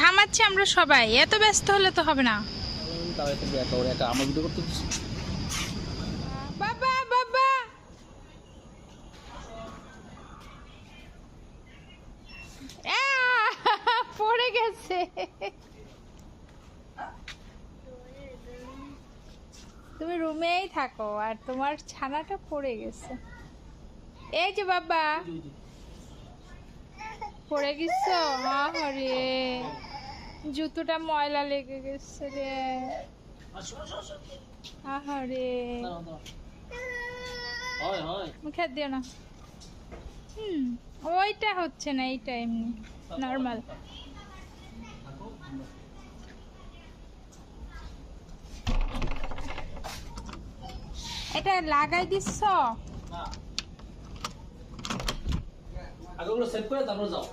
ঘামাচ্ছে আমরা সবাই এত ব্যস্ত হলে তো হবে না। তারা একটা একা ওরা একা আমার ভিডিও করতে বাবা বাবা! আহ! পড়ে গেছে। তুমি রুমেই থাকো আর তোমার ছানাটা পড়ে গেছে। এই যে বাবা। পড়ে গেছো? হরে জুতোটা ময়লা লেগে গেছে রে। আহারে মুখে দিও না। হুম ওইটা হচ্ছে না এইটা এমনি নর্মাল। এটা লাগাই দিচ্ছ? না। আগে ওগুলো সেট করে তারপর যাও।